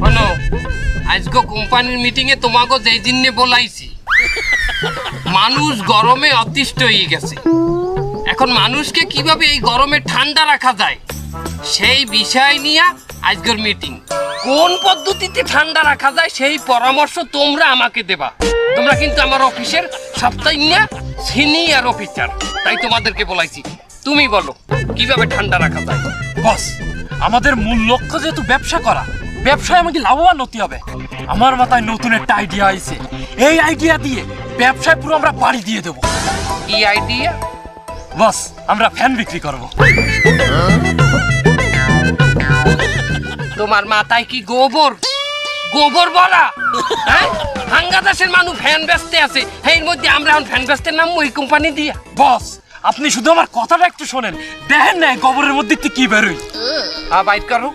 শোনো, আজকে কোম্পানির মিটিং এ তোমাকে যেই জন্য বলাইছি, মানুষ গরমে অতিষ্ঠ হয়ে গেছে। এখন মানুষকে কীভাবে এই গরমে ঠান্ডা রাখা যায়, সেই বিষয় নিয়ে আজকের মিটিং কোন পদ্ধতিতে ঠান্ডা রাখা যায়, সেই পরামর্শ তোমরা আমাকে দেবা। তোমরা কিন্তু আমার অফিসের সপ্তাহে সিনিয়র অফিসার তাই তোমাদেরকে বলাইছি। তুমি বলো, কীভাবে ঠান্ডা রাখা যায়? বস। আমাদের মূল লক্ষ্য যেহেতু ব্যবসা করা ব্যবসায় আমাকে লাভবান হতে হবে। আমার মাথায় নতুন একটা আইডিয়া আইছে। এই আইডিয়া দিয়ে ব্যবসায় পুরো আমরা বাড়ি দিয়ে দেবো। কি আইডিয়া বস আমরা ফ্যান বিক্রি করব। তোমার মাথায় কি গোবর? গোবর বলা? হ্যাঁ? বাংলাদেশের মানুষ ফ্যান বেচতে আছে। এর মধ্যে আমরা এখন ফ্যান বেচতে নাম ওই কোম্পানি দিয়া। বস আপনি শুধু আমার কথাটা একটু শোনেন। দেখেন না গোবরের মধ্যে থেকে কি বেরোয় আ বাইট করো।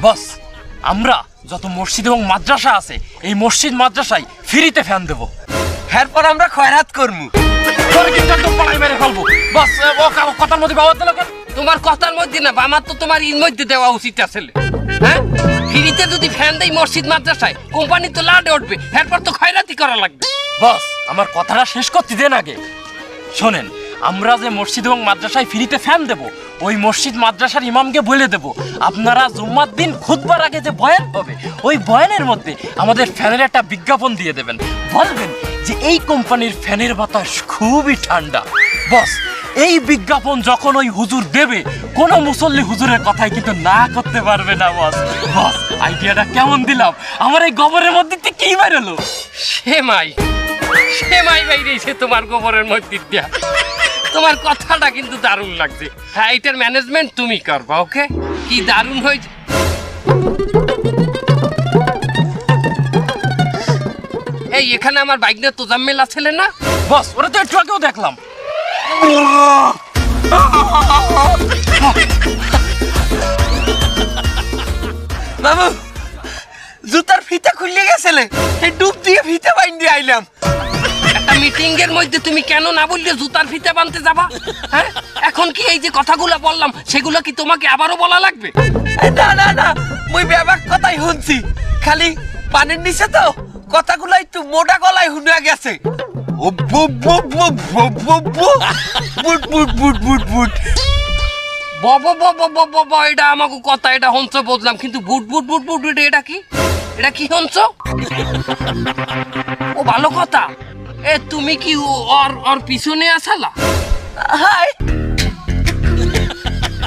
বস আমরা যত মসজিদ এবং মাদ্রাসা আছে এই মসজিদ মাদ্রাসায় ফ্রিতে ফ্যান দেবো। এরপর আমরা খয়রাত করব মেরে ফেলব। বস ও কা- কথার মধ্যে বাবা দিল তোমার কথার মধ্যে না আমার তো তোমার মধ্যে দেওয়া উচিত আসলে হ্যাঁ? ফ্রিতে যদি ফ্যান দেয় মসজিদ মাদ্রাসায় কোম্পানি তো লাডে উঠবে। এরপর তো খয়রাতি করা লাগবে। বস আমার কথাটা শেষ করতে দেন আগে। শোনেন আমরা যে মসজিদ এবং মাদ্রাসায় ফ্রিতে ফ্যান দেব, ওই মসজিদ মাদ্রাসার ইমামকে বলে দেব, আপনারা জুম্মার দিন খুদবার আগে যে বয়ান হবে, ওই বয়ানের মধ্যে আমাদের ফ্যানের একটা বিজ্ঞাপন দিয়ে দেবেন। বলবেন যে এই কোম্পানির ফ্যানের বাতাস খুবই ঠান্ডা। বস, এই বিজ্ঞাপন যখন ওই হুজুর দেবে, কোনো মুসল্লি হুজুরের কথাই কিন্তু না করতে পারবে না, বস। বস, আইডিয়াটা কেমন দিলাম? আমার এই গোবরের মধ্যে কি বেরোলো। সেমাই সেমাই বাইরেছে তোমার গোবরের মধ্যে দিয়া। তোমার কথাটা কিন্তু দারুণ লাগছে। হ্যাঁ এটার ম্যানেজমেন্ট তুমি করবা ওকে কি দারুণ হয়েছে। এই, এখানে আমার বাইক নিয়ে তোজাম্মেল আছে না? বস, ওরা তো একটু আগেও দেখলাম। বাবু জুতার ফিতা খুললে গেছিলে? এই ডুব দিয়ে ফিতা বাইন দিয়ে আইলাম। একটা মিটিং এর মধ্যে তুমি কেন না বললে জুতার ফিতে বানতে যাবা? হ্যাঁ? এখন কি এই যে কথাগুলো বললাম সেগুলো কি তোমাকে আবারও বলা লাগবে? না না না মুই ব্যাপার কথাই শুনছি। খালি পানির নিচে তো কথাগুলো একটু মোটা গলায় শুনে গেছে। ও বু বু বু বু বু বু বুট বুট বুট বুট বুট। বব বব বব বব এটা আমাকে কথা এটা হংস বললাম কিন্তু বুট বুট বুট বুট বুট এটা কি? এটা কি হংস ও ভালো কথা। এ তুমি কি ওর ওর পিছনে আসালা? হাই।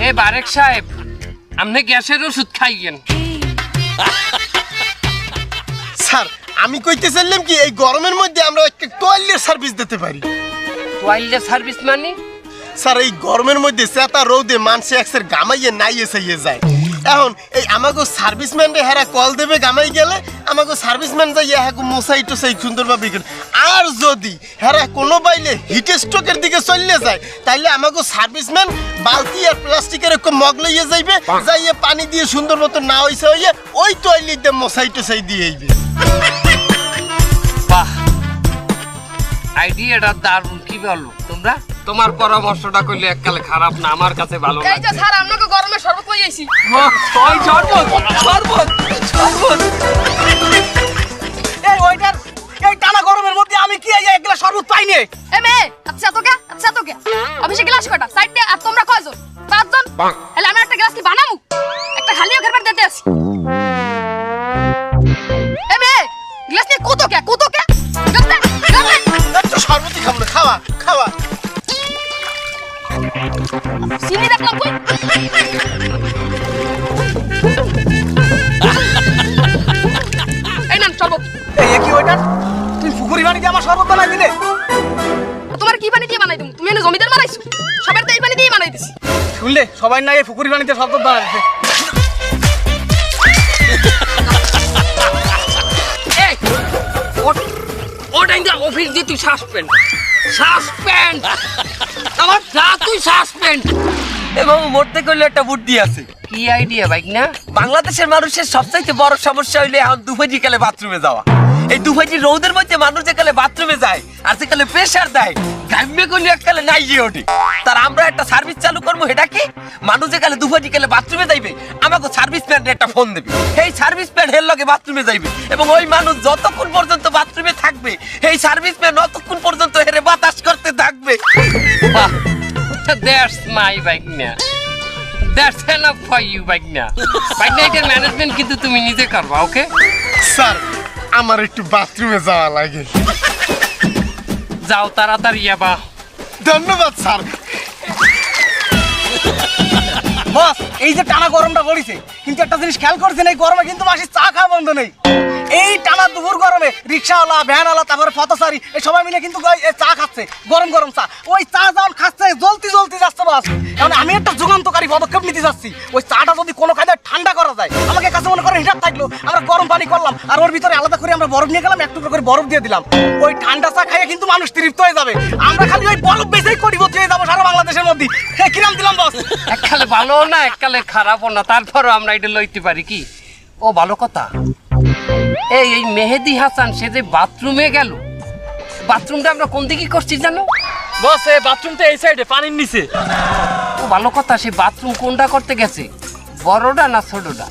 এ বারেক সাহেব আপনি গ্যাসের ওষুধ খাইয়েন। স্যার আমি কইতে চাইলাম কি এই গরমের মধ্যে আমরা একটা টয়লেট সার্ভিস দিতে পারি। ওয়াইল্ড সার্ভিস মানে? স্যার এই গরমের মধ্যে চেতা রৌদে মানুষে একসের গামাইয়ে নাইয়ে সাইয়ে যায়। এখন এই আমাকে সার্ভিসম্যান হেরা কল দেবে গামাই গেলে আমাকে সার্ভিসম্যান যাই হ্যাঁ মশাই টোসাই সুন্দরভাবে করে। আর যদি হেরা কোনো বাইলে হিট স্ট্রোকের দিকে চললে যায় তাইলে আমাকে সার্ভিসম্যান বালতি আর প্লাস্টিকের একটু মগ লইয়ে যাইবে যাইয়ে পানি দিয়ে সুন্দর মতো না হইছে হইয়ে ওই টয়লেট দিয়ে মশাই টোসাই দিয়ে আইবে। আইডিয়াটা দারুণ কি বলো? তোমরা? তোমার পরামর্শটা করলে এককালে খারাপ না আমার কাছে ভালো এই যে স্যার আপনাকে গরমে শরবত লই আইছি ওই শরবত শরবত শরবত। এই ওইটার এই টানা গরমের মধ্যে আমি কি এই এক গ্লাস শরবত পাইনি এ মেয়ে আচ্ছা তো কে? আচ্ছা তো কে? অফিসে গ্লাস কয়টা? সাইড দিয়ে আর তোমরা কয়জন? পাঁচজন? তাহলে আমি একটা গ্লাস কি বানামু? একটা খালিও ঘর দিতে আসি। এ মেয়ে গ্লাস নিয়ে কত কে? কত চিনি দেখলাম কই এই নাম শরবত এই কি ওইটার তুই পুকুরি পানি দিয়ে আমার শরবত বানাই দিলে? তোমার কি পানি দিয়ে বানাই তুমি তুমি এনে জমিদার বানাইছো? সবার তো এই পানি দিয়ে বানাই দিছি। শুনলে? সবাই না এই পুকুরি পানিতে শরবত বানাইছে এই ওট- ওটাই অফিস দিয়ে তুই সাসপেন্ড। সাসপেন্ড! আমার যা তুই সাসপেন্ড এবং মরতে করলে একটা বুদ্ধি আছে। কি আইডিয়া বাইক না? বাংলাদেশের মানুষের সবচাইতে বড় সমস্যা হইলে এখন দুপুরি গেলে বাথরুমে যাওয়া। এই দুভাইটি রোদের মধ্যে মানুষ যেকালে বাথরুমে যায় আর সেকালে প্রেশার দেয় ঘামে কোন এককালে নাই গিয়ে ওঠে। তার আমরা একটা সার্ভিস চালু করব এটা কি? মানুষ যেকালে দুভাইটি গেলে বাথরুমে যাইবে আমাকে সার্ভিস প্যান্ট একটা ফোন দেবে। এই সার্ভিস প্যান্ট হের লগে বাথরুমে যাইবে এবং ওই মানুষ যতক্ষণ পর্যন্ত বাথরুমে থাকবে এই সার্ভিস প্যান্ট ততক্ষণ পর্যন্ত হেরে বাতাস করতে থাকবে। বাহ দ্যাটস মাই বাইকনা দ্যাটস এনাফ ফর ইউ বাইকনা এটার ম্যানেজমেন্ট কিন্তু তুমি নিজে করবা ওকে স্যার আমার একটু বাথরুমে যাওয়া লাগে। যাও তাড়াতাড়ি বা ধন্যবাদ স্যার। বস এই যে টানা গরমটা পড়েছে কিন্তু একটা জিনিস খেয়াল করছেন এই গরমে কিন্তু মাসি চা খাওয়া বন্ধ নেই। এই টানা দুপুর গরমে রিক্সাওয়ালা, ভ্যানওয়ালা, তারপরে পথচারী এই সবাই মিলে কিন্তু চা খাচ্ছে, গরম গরম চা। ওই চা যখন খাচ্ছে, জ্বলতি জ্বলতি যাচ্ছে বাস। এখন আমি একটা যুগান্তকারী পদক্ষেপ নিতে যাচ্ছি। ওই চাটা যদি কোনো কায়দায় ঠান্ডা করা যায়, আমাকে কাছে মনে করেন হিটার থাকল, আমরা গরম পানি করলাম, আর ওর ভিতরে আলাদা করে আমরা বরফ নিয়ে গেলাম একটু করে বরফ দিয়ে দিলাম। ওই ঠান্ডা চা খাইয়ে কিন্তু মানুষ তৃপ্ত হয়ে যাবে। আমরা খালি ওই বরফ বেঁচেই কোটিপতি হয়ে যাব সারা বাংলাদেশের মধ্যে। কিরাম দিলাম, বস? এককালে ভালো না, এককালে খারাপও না। তারপরও আমরা এটা লইতে পারি কি? ও, ভালো কথা। এই এই মেহেদি হাসান সে যে বাথরুমে গেল। বাথরুমটা আমরা কোন দিকে করছি জানো? বস এই বাথরুমটা এই সাইডে পানির নিচে। ও ভালো কথা সে বাথরুম কোনটা করতে গেছে? বড়টা না ছোটটা?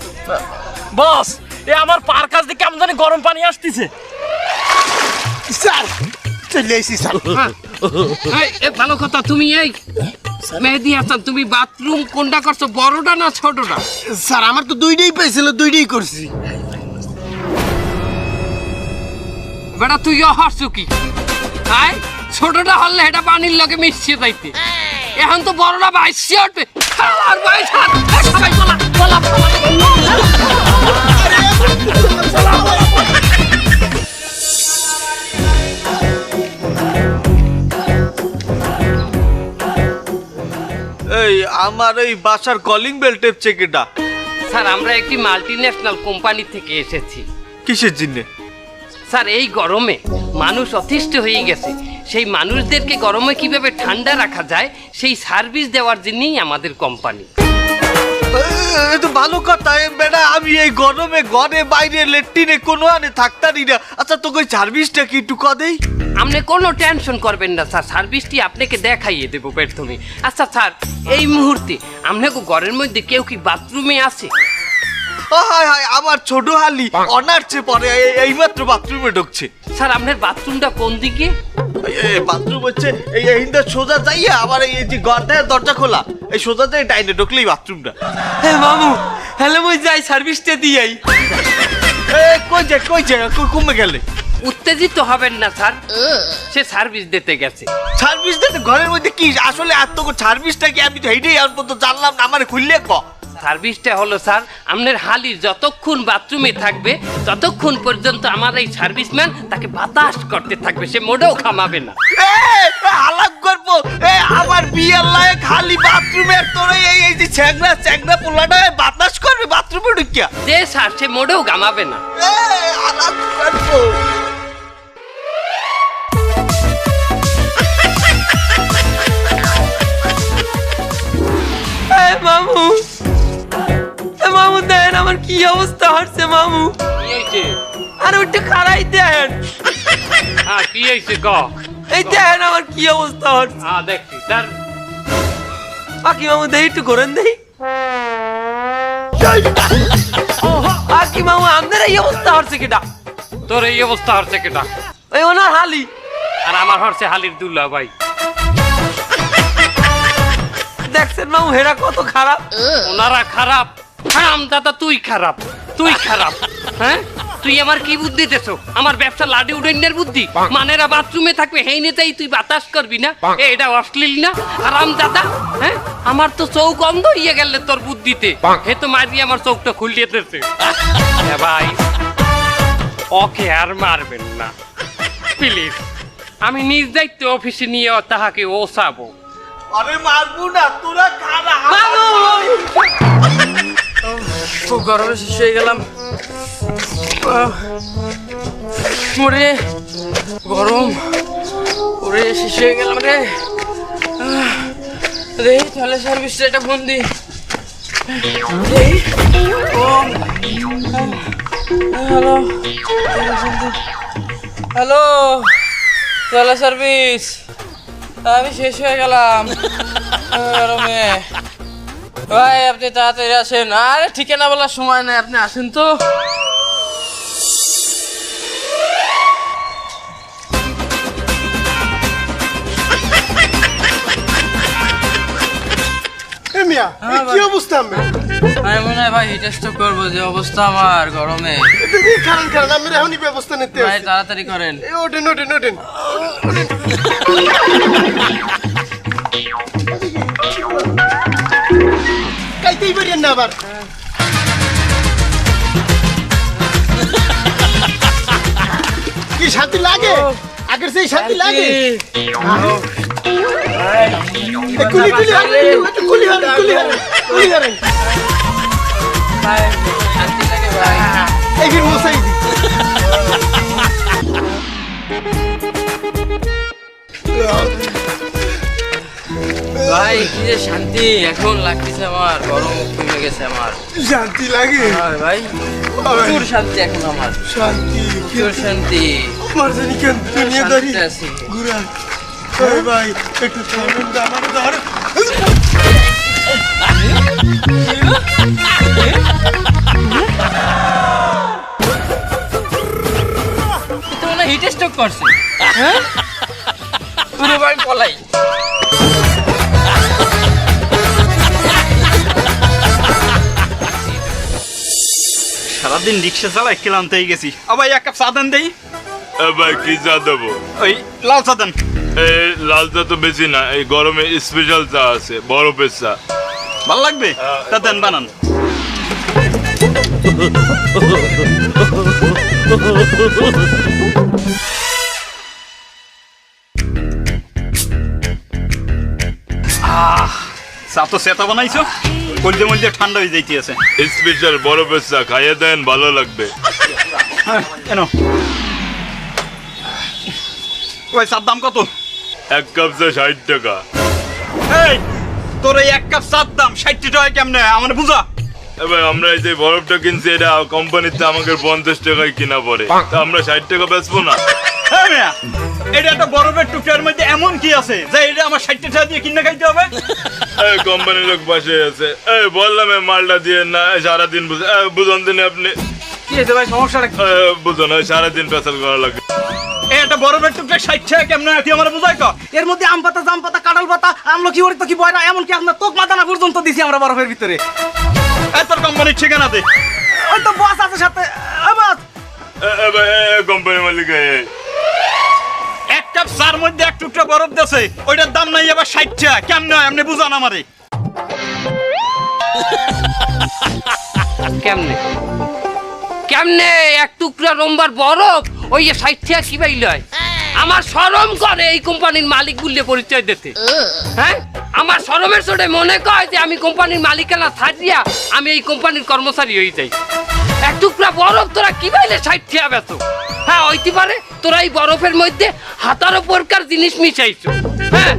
বস এ আমার পার কাছ দিয়ে কেমন জানি গরম পানি আসতেছে। স্যার চলে এসি স্যার। এই, এ ভালো কথা তুমি এই মেহেদি হাসান তুমি বাথরুম কোনটা করছ বড়টা না ছোটটা? স্যার আমার তো দুইটাই পেয়েছিল দুইটাই করছি। বেটা তুই হাসছো কি? আয় ছোটটা হলে এটা পানির লগে মিশিয়ে যাইতে। এখন তো বড়টা বাইশে উঠবে। খালার বাইশ এই সবাই বলা বলা এই আমার এই বাসার কলিং বেল টেপ চেকেটা স্যার আমরা একটি মাল্টি ন্যাশনাল কোম্পানি থেকে এসেছি। কিসের জন্য? স্যার এই গরমে মানুষ অতিষ্ঠ হয়ে গেছে। সেই মানুষদেরকে গরমে কীভাবে ঠান্ডা রাখা যায় সেই সার্ভিস দেওয়ার জন্যই আমাদের কোম্পানি। তো ভালো কথা বেটা আমি এই গরমে ঘরে বাইরে লেট্রিনে কোনো আনে থাকতারি না। আচ্ছা তোকে ওই সার্ভিসটা কি একটু কদেই আপনি কোনো টেনশন করবেন না স্যার সার্ভিসটি আপনাকে দেখাইয়ে দেবো প্রথমে। আচ্ছা স্যার এই মুহূর্তে আপনাকে ঘরের মধ্যে কেউ কি বাথরুমে আছে? ও হায় হায় আমার ছোট হালি অনার্সে পরে এইমাত্র বাথরুমে ঢুকছে। স্যার আপনার বাথরুমটা কোন দিকে? বাথরুম হচ্ছে এই এইটা সোজা যাইয়া আবার এই যে গর্দায় দরজা খোলা এই সোজা যাই ডাইনে ঢুকলেই বাথরুমটা হ্যাঁ মামু হ্যালো মই যাই সার্ভিসটা দিয়াই। এ কই যায় কই যায় কই কমে গেলে? উত্তেজিত হবেন না স্যার। সে সার্ভিস দিতে গেছে। সার্ভিস দিতে ঘরের মধ্যে কি? আসলে এত সার্ভিসটা কি? আমি তো এইটাই আর পর্যন্ত জানলাম না আমার খুললে ক? সার্ভিসটা হলো স্যার আপনার হালি যতক্ষণ বাথরুমে থাকবে ততক্ষণ পর্যন্ত আমার এই সার্ভিসম্যান তাকে বাতাস করতে থাকবে সে মোটেও খামাবে না। হালাক করব। এ আমার বিয়ের লায়ে খালি বাথরুমে তোর এই এই যে চ্যাংরা চ্যাংরা পোলাটা বাতাস করবে বাথরুমে ঢুকিয়া? যে স্যার সে মোটেও ঘামাবে না। করব। মামু আমার কি অবস্থা হচ্ছে মামু? আর ওটা খারাই দেন। হ্যাঁ কি হয়েছে ক? এই দেন আমার কি অবস্থা হচ্ছে। হ্যাঁ দেখছি স্যার বাকি মামু দেই একটু করেন দেই। বাকি মামু আমাদের এই অবস্থা হচ্ছে কেটা? তোর এই অবস্থা হচ্ছে কেটা? ওই ওনার হালি। আর আমার হচ্ছে হালির দুল্লা ভাই। দেখছেন মামু হেরা কত খারাপ। ওনারা খারাপ। হারাম দাদা তুই খারাপ তুই খারাপ হ্যাঁ? তুই আমার কি বুদ্ধি দেছো আমার ব্যবসা লাডি উডেনের বুদ্ধি? মানেরা বাথরুমে থাকবে হেই নেতেই তুই বাতাস করবি না? এটা অশ্লীল না? আরাম দাদা হ্যাঁ? আমার তো চৌক অন্ধ হইয়া গেলে তোর বুদ্ধিতে। হে তো মারি আমার চোখটা খুলিয়ে দিতেছে। হ্যাঁ ভাই ওকে আর মারবেন না। প্লিজ আমি নিজ দায়িত্বে অফিসে নিয়ে তাহাকে ওসাবো। আরে মারবো না তোরা খারা খুব গরমে শেষ হয়ে গেলাম। ওরে, গরম। ওরে, শেষ হয়ে গেলাম রে। রে, তাহলে সার্ভিসটা এটা ফোন হ্যালো হ্যালো চলো সার্ভিস আমি শেষ হয়ে গেলাম। গরমে। ভাই আপনি তাড়াতাড়ি আসেন। আরে ঠিকানা বলার সময় নেই আপনি আসেন তো। মিয়া কি অবস্থা আমি আমি মনে হয় ভাই করব যে অবস্থা আমার গরমে। খারান খারান আমি এখনই ব্যবস্থা নিতে ভাই তাড়াতাড়ি করেন। এ ওঠেন ওঠেন। ওঠেন। কাইতেই পারেন না আবার কি শান্তি লাগে? আগের সেই শান্তি লাগে। কুলি কুলি কুলি হারেন কুলি হারেন কুলি হারেন ভাই শান্তি লাগে ভাই। এই ফির মশাই ভাই কি যে শান্তি এখন লাগতেছে আমার গরম কমে গেছে আমার। শান্তি লাগে? হয় ভাই প্রচুর শান্তি এখন আমার। শান্তি প্রচুর শান্তি। আমার জানি কেন শান্তিতে আছি। ঘুরা। ওই ভাই একটু থামেন আমার ধর হিট স্ট্রোক করছে? হ্যাঁ? পুরো ভাই পলাই। সারাদিন রিক্সা চালাই ক্লান্ত হয়ে গেছি। আবার এক কাপ চা দেন দেই। ভাই কি চা দেবো? ওই লাল চা দেন। এই লাল চা তো বেশি না এই গরমে স্পেশাল চা আছে বরফের চা। ভালো লাগবে? তা দেন বানান। আহ, চা তো সেটা বানাইছো? কলজে মলজে ঠান্ডা হয়ে যাইতে আছে স্পেশাল বরফের চা খাইয়ে দেন ভালো লাগবে। কেন? ওই চার দাম কত? এক কাপ চা ষাট টাকা। এই তোর এই এক কাপ চার দাম ষাট টাকা কেমনে? আমার বুঝা। এবার আমরা এই যে বরফটা কিনছি এটা কোম্পানিতে আমাকে পঞ্চাশ টাকায় কিনা পড়ে। তা আমরা ষাট টাকা বেচবো না। হ্যাঁ এটা একটা বরফের টুকরার মধ্যে এমন কি আছে? যে এটা আমার ষাট টাকা দিয়ে কিনে খাইতে হবে? এই কোম্পানির লোক পাশে আছে। এই বললাম এই মালটা দিয়ে না সারাদিন বুঝ- বুঝুন দিন আপনি। কি হয়েছে ভাই সমস্যাটা কি? এই বুঝুন সারাদিন পেশাল করা লাগে। এই বরফের টুকরা ষাট টাকা কেমনে তুই আমার বুঝাই তো এর মধ্যে আম পাতা জাম পাতা কাঁঠাল পাতা আমলকি ওর তো কি বয় না এমনকি আপনার তোক মাদানা পর্যন্ত দিছি আমরা বরফের ভিতরে। কোম্পানির ঠিকানা দে। ওই তো বস আছে সাথে বস। কোম্পানি মালিক কাপ চার মধ্যে এক টুকরা বরফ দেছে ওইটার দাম নাই আবার ষাট টাকা কেমনে হয়? আপনি বুঝান আমারে। কেমনে? কেমনে এক টুকরা রম্বার বরফ? ওই যে কি বাইলয় আমার শরম করে এই কোম্পানির মালিক বললে পরিচয় দিতে। হ্যাঁ? আমার শরমের চোটে মনে কয় যে আমি কোম্পানির মালিকানা থাকিয়া আমি এই কোম্পানির কর্মচারী হয়ে যাই। এক টুকরা বরফ তোরা কি বাইলে সাইথিয়া বেত হ্যাঁ হইতে পারে। তোরা এই বরফের মধ্যে হাতার প্রকার জিনিস মিশাইছো হ্যাঁ?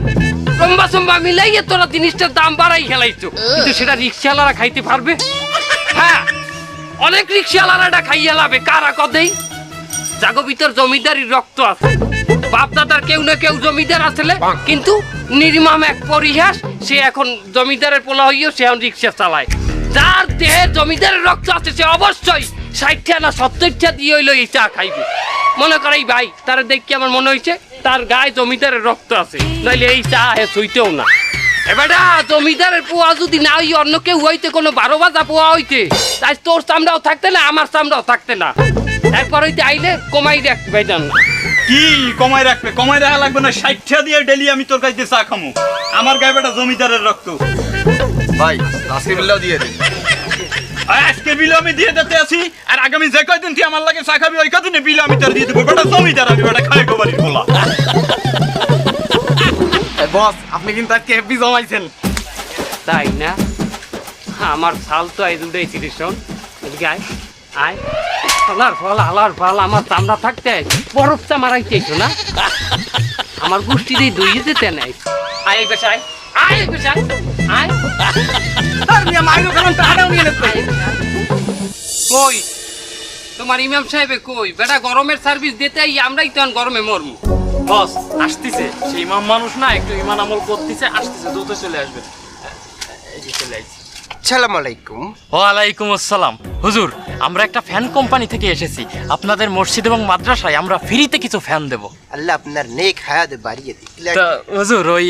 লম্বা সম্বা মিলাইয়ে তোরা জিনিসটার দাম বাড়াই খেলাইছো কিন্তু সেটা রিক্সাওয়ালারা খাইতে পারবে? হ্যাঁ? অনেক রিক্সাওয়ালারা এটা খাইয়া লাভে। কারা কদেই? জাগো ভিতর জমিদারির রক্ত আছে। বাপ দাদার কেউ না কেউ জমিদার আসলে। কিন্তু নির্মাম এক পরিহাস সে এখন জমিদারের পোলা হইও সে এখন রিক্সা চালায়। যার দেহে জমিদারের রক্ত আছে সে অবশ্যই ষাটটা না সত্তরটা দিয়ে হইল এই চা খাইবে। মনে করে এই ভাই তার দেখি আমার মনে হয়েছে তার গায়ে জমিদারের রক্ত আছে নাইলে এই চা হে সইতেও না। এবারে জমিদারের পোয়া যদি না হই অন্য কেউ হইতে কোনো বারো বাজা পোয়া হইতে তাই তোর চামড়াও থাকতে না আমার চামড়াও থাকতে না। একবার হইতে আইলে কমাই দেখ বেজান না কি কমাই রাখবে? কমাই রাখা লাগবে না ষাট টাকা দিয়ে ডেলি আমি তোর কাছে চা খামু। আমার গায়ে বেটা জমিদারের রক্ত। ভাই আজকে দিয়ে দিন আর আজকের বিল আমি দিয়ে দিতে আছি। আর আগামী যে কয়দিন তুই আমার লাগে চা খাবি ওই কদিনে বিল আমি তোর দিয়ে দেবো। বেটা জমিদার আমি বেটা খাই গো বাড়ির খোলা বস আপনি কিন্তু আজকে হেভি জমাইছেন। তাই না? আমার শাল তো আই দুটাই তিরিশ শোন। এদিকে আয় আয়। আলার ফল আলার ফল আমার চামড়া থাকতে বরফ চামারাই চাইছো না। আমার গোষ্ঠী দিয়ে দইয়ে যেতে নাই। আয় এই পেশায় আয় এই আয়। আর মিয়া মাইরো কারণ টাকাটাও নিয়ে নেন কই? তোমার ইমাম সাহেবে কই? বেটা গরমের সার্ভিস দিতে আমরাই তখন গরমে মরমু বস আসতেছে। সেই ইমাম মানুষ না একটু ইমান আমল করতেছে আসতেছে দ্রুত চলে আসবে। এই যে চলে আসছে আলাইকুম। ওয়ালাইকুম আসসালাম। হুজুর আমরা একটা ফ্যান কোম্পানি থেকে এসেছি। আপনাদের মসজিদ এবং মাদ্রাসায় আমরা ফ্রিতে কিছু ফ্যান দেব। আল্লাহ আপনার নেক হায়াত বাড়িয়ে দিক। তা হুজুর ওই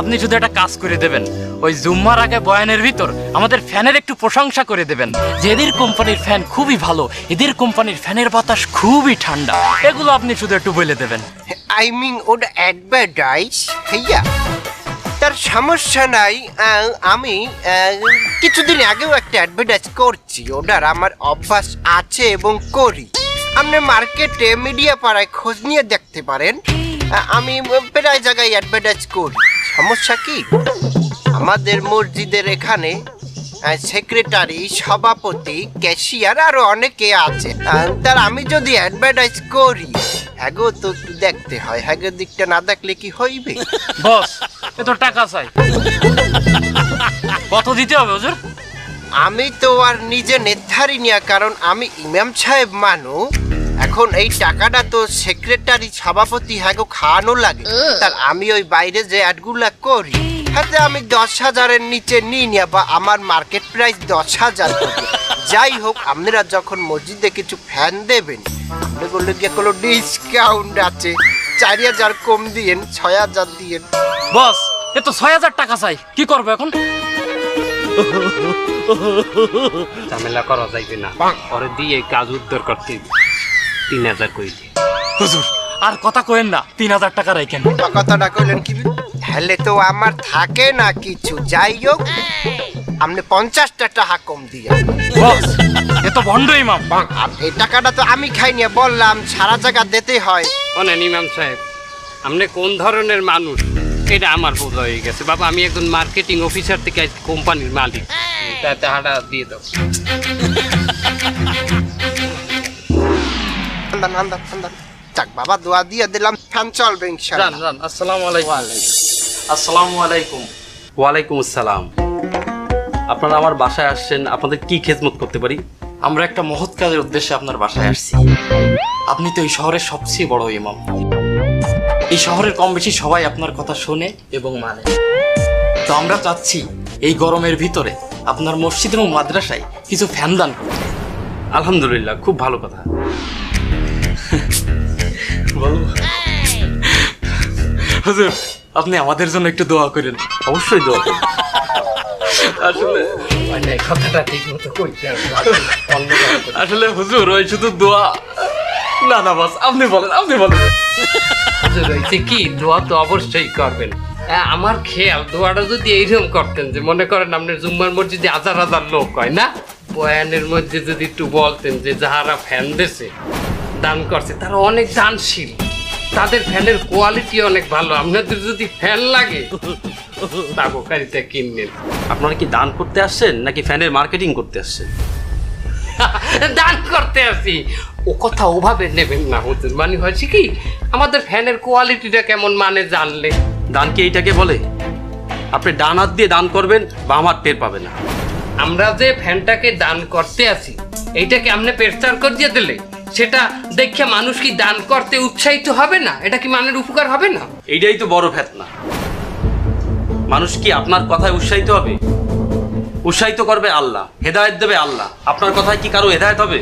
আপনি শুধু একটা কাজ করে দেবেন। ওই জুম্মার আগে বয়ানের ভিতর আমাদের ফ্যানের একটু প্রশংসা করে দেবেন যে এদের কোম্পানির ফ্যান খুবই ভালো এদের কোম্পানির ফ্যানের বাতাস খুবই ঠান্ডা। এগুলো আপনি শুধু একটু বলে দেবেন। আই মিন ওটা অ্যাডভার্টাইজ হইয়া সমস্যা নাই আমি কিছুদিন আগেও একটা অ্যাডভার্টাইজ করছি। ওটার আমার অভ্যাস আছে এবং করি। আপনি মার্কেটে মিডিয়া পাড়ায় খোঁজ নিয়ে দেখতে পারেন। আমি প্রায় জায়গায় অ্যাডভার্টাইজ করি। সমস্যা কি? আমাদের মসজিদের এখানে সেক্রেটারি সভাপতি ক্যাশিয়ার আরও অনেকে আছে। তার আমি যদি অ্যাডভার্টাইজ করি হ্যাগো তো একটু দেখতে হয়। হ্যাগো দিকটা না দেখলে কি হইবে? বস এ তো টাকা চাই। কত দিতে হবে হুজুর? আমি তো আর নিজে নির্ধারি নিয়া কারণ আমি ইমাম সাহেব মানু। এখন এই টাকাটা তো সেক্রেটারি সভাপতি হ্যাগো খাওয়ানো লাগে। তার আমি ওই বাইরে যে অ্যাডগুলা করি হাতে আমি দশ হাজারের নিচে নিই না বা আমার মার্কেট প্রাইস দশ হাজার যাই হোক আপনারা যখন মসজিদে কিছু ফ্যান দেবেন বললে গিয়ে কোনো ডিসকাউন্ট আছে। চার হাজার কম দিয়েন ছয় হাজার দিয়েন। বস এ তো ছয় হাজার টাকা চাই। কি করব এখন? ঝামেলা করা যাইবে না। পরে দিয়ে কাজ উদ্ধার করতে তিন হাজার কই দিয়ে হুজুর আর কথা কইেন না। তিন হাজার টাকা রাখেন কথাটা কইলেন কি? হেলে তো আমার থাকে না কিছু। যাই হোক আপনি পঞ্চাশটা টাকা কম দিয়ে। বস এ তো ভণ্ড ইমাম এই টাকাটা তো আমি খাই নিয়ে বললাম সারা জায়গা দিতে হয়। অনেন ইমাম সাহেব আপনি কোন ধরনের মানুষ? এটা আমার বোঝা হয়ে গেছে। বাবা আমি একজন মার্কেটিং অফিসার থেকে আজকে কোম্পানির মালিক। তা টাকাটা দিয়ে দাও। যাক বাবা দোয়া দিয়ে দিলাম। ফ্যান চলবে ইনশাআল্লাহ। আসসালামু আলাইকুম। আসসালামু আলাইকুম। ওয়ালাইকুম আসসালাম। আপনারা আমার বাসায় আসছেন আপনাদের কি খেদমত করতে পারি? আমরা একটা মহৎ কাজের উদ্দেশ্যে আপনার বাসায় আসছি। আপনি তো এই শহরের সবচেয়ে বড় ইমাম। এই শহরের কম বেশি সবাই আপনার কথা শোনে এবং মানে। তো আমরা চাচ্ছি এই গরমের ভিতরে আপনার মসজিদ এবং মাদ্রাসায় কিছু ফ্যান দান করতে। আলহামদুলিল্লাহ খুব ভালো কথা। বলব হুজুর আপনি আমাদের জন্য একটু দোয়া করেন অবশ্যই দোয়া করব। আসলে। আসলে হুজুর, ওই শুধু দোয়া না না, বাস, আপনি বলেন আপনি বলেন কি, দোয়া তো অবশ্যই করবেন আমার খেয়াল, দোয়াটা যদি এইরকম করতেন যে, মনে করেন আপনি জুম্মার মসজিদে হাজার হাজার লোক হয়, না বয়ানের মধ্যে যদি একটু বলতেন যে, যাহারা ফ্যান দেছে, দান করছে, তারা অনেক দানশীল তাদের ফ্যানের কোয়ালিটি অনেক ভালো। আপনাদের যদি ফ্যান লাগে তাবকারিটা কিনলেন আপনারা কি দান করতে আসছেন নাকি ফ্যানের মার্কেটিং করতে আসছেন? দান করতে আসি। ও কথা ওভাবে নেবেন না হুজুর। মানে হয়েছে কি আমাদের ফ্যানের কোয়ালিটিটা কেমন মানে জানলে। দান কি এইটাকে বলে? আপনি ডান হাত দিয়ে দান করবেন বা আমার টের পাবে না। আমরা যে ফ্যানটাকে দান করতে আছি এইটাকে আপনি প্রচার করিয়ে দিলে সেটা দেখে মানুষ কি দান করতে উৎসাহিত হবে না? এটা কি মানের উপকার হবে না? এইটাই তো বড় ফেতনা। মানুষ কি আপনার কথায় উৎসাহিত হবে? উৎসাহিত করবে আল্লাহ হেদায়ত দেবে আল্লাহ। আপনার কথায় কি কারও হেদায়েত হবে?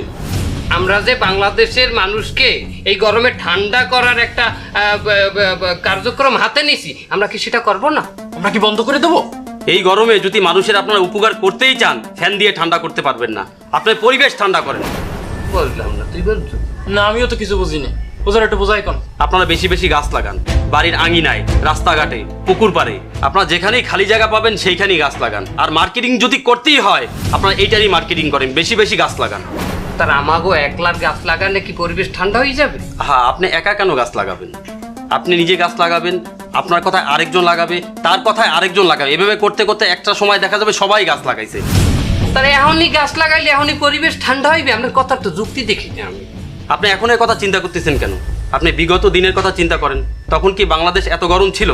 আমরা যে বাংলাদেশের মানুষকে এই গরমে ঠান্ডা করার একটা কার্যক্রম হাতে নিছি আমরা কি সেটা করব না? আমরা কি বন্ধ করে দেবো? এই গরমে যদি মানুষের আপনারা উপকার করতেই চান ফ্যান দিয়ে ঠান্ডা করতে পারবেন না। আপনার পরিবেশ ঠান্ডা করেন। বললাম না তুই বলছো না আমিও তো কিছু বুঝিনি। হুজুর একটু বোঝাই কোন। আপনারা বেশি বেশি গাছ লাগান। বাড়ির আঙিনায় রাস্তাঘাটে পুকুর পাড়ে। আপনারা যেখানেই খালি জায়গা পাবেন সেইখানেই গাছ লাগান। আর মার্কেটিং যদি করতেই হয় আপনারা এইটারই মার্কেটিং করেন বেশি বেশি গাছ লাগান। তার আমাগো একলার গাছ লাগালে কি পরিবেশ ঠান্ডা হয়ে যাবে? হ্যাঁ আপনি একা কেন গাছ লাগাবেন? আপনি নিজে গাছ লাগাবেন আপনার কথায় আরেকজন লাগাবে তার কথায় আরেকজন লাগাবে। এভাবে করতে করতে একটা সময় দেখা যাবে সবাই গাছ লাগাইছে। তার এখনই গাছ লাগাইলে এখনই পরিবেশ ঠান্ডা হইবে আপনার কথার তো যুক্তি দেখি না আমি। আপনি এখন এর কথা চিন্তা করতেছেন কেন? আপনি বিগত দিনের কথা চিন্তা করেন তখন কি বাংলাদেশ এত গরম ছিল?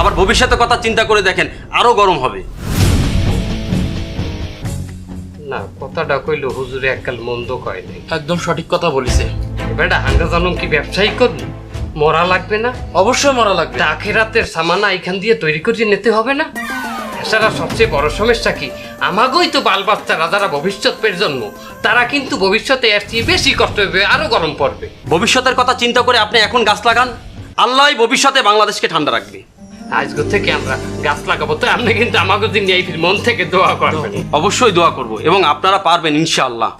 আবার ভবিষ্যতের কথা চিন্তা করে দেখেন আরও গরম হবে। না কথাটা কইলো হুজুরে এককাল মন্দ কয় নাই। একদম সঠিক কথা বলিছে। বেটা হাঙ্গা জানম কি ব্যবসায়ী করবি? মরা লাগবে না? অবশ্যই মরা লাগবে। আখেরাতের সামানা এখান দিয়ে তৈরি করে নিতে হবে না? এছাড়া সবচেয়ে বড় সমস্যা কি? আমাগোই তো বাল বাচ্চারা যারা ভবিষ্যৎ প্রজন্ম তারা কিন্তু ভবিষ্যতে এর চেয়ে বেশি কষ্ট হবে আরও গরম পড়বে। ভবিষ্যতের কথা চিন্তা করে আপনি এখন গাছ লাগান। আল্লাহ ভবিষ্যতে বাংলাদেশকে ঠান্ডা রাখবে। আজকে থেকে আমরা গাছ লাগাবো তো আপনি কিন্তু আমাকে দিন মন থেকে দোয়া করবেন। অবশ্যই দোয়া করব এবং আপনারা পারবেন ইনশাআল্লাহ।